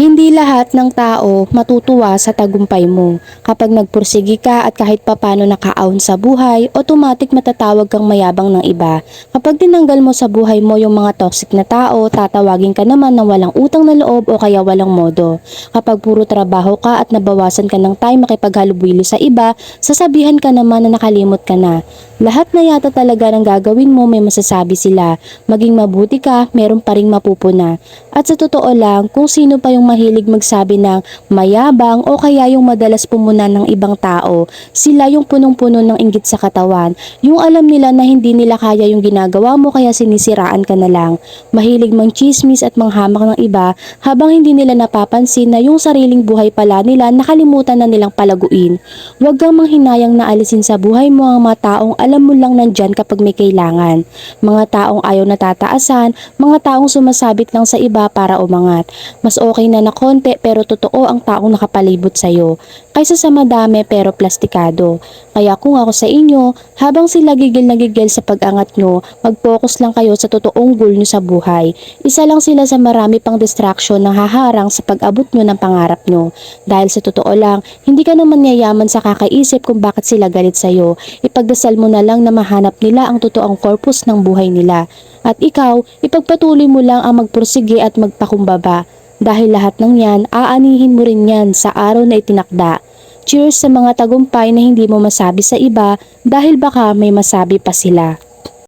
Hingga Hindi lahat ng tao matutuwa sa tagumpay mo. Kapag nagpursigi ka at kahit papano nakaahon sa buhay, automatic matatawag kang mayabang ng iba. Kapag tinanggal mo sa buhay mo yung mga toxic na tao, tatawagin ka naman ng walang utang na loob o kaya walang modo. Kapag puro trabaho ka at nabawasan ka ng time makipaghalubilo sa iba, sasabihan ka naman na nakalimot ka na. Lahat na yata talaga ng gagawin mo may masasabi sila. Maging mabuti ka, meron pa ring mapupuna. At sa totoo lang, kung sino pa yung mahilig magsabi ng mayabang o kaya yung madalas pumuna ng ibang tao, sila yung punong-puno ng inggit sa katawan. Yung alam nila na hindi nila kaya yung ginagawa mo kaya sinisiraan ka na lang. Mahilig mang chismis at manghamak ng iba habang hindi nila napapansin na yung sariling buhay pala nila nakalimutan na nilang palaguin. Huwag kang manghinayang na alisin sa buhay mo ang mga taong alam mo lang nandyan kapag may kailangan. Mga taong ayaw natataasan, mga taong sumasabit lang sa iba para umangat. Mas okay na na konti pero totoo ang taong nakapalibot sa'yo kaysa sa madami pero plastikado. Kaya kung ako sa inyo, habang sila gigil na gigil sa pag-angat nyo, mag-focus lang kayo sa totoong goal nyo sa buhay. Isa lang sila sa marami pang distraction na haharang sa pag-abot nyo ng pangarap nyo. Dahil sa totoo lang, hindi ka naman yayaman sa kakaisip kung bakit sila galit sa'yo. Ipagdasal mo na lang na mahanap nila ang totoong purpose ng buhay nila. At ikaw, ipagpatuloy mo lang ang magpursige at magpakumbaba. Dahil lahat ng yan, aanihin mo rin yan sa araw na itinakda. Cheers sa mga tagumpay na hindi mo masabi sa iba dahil baka may masabi pa sila.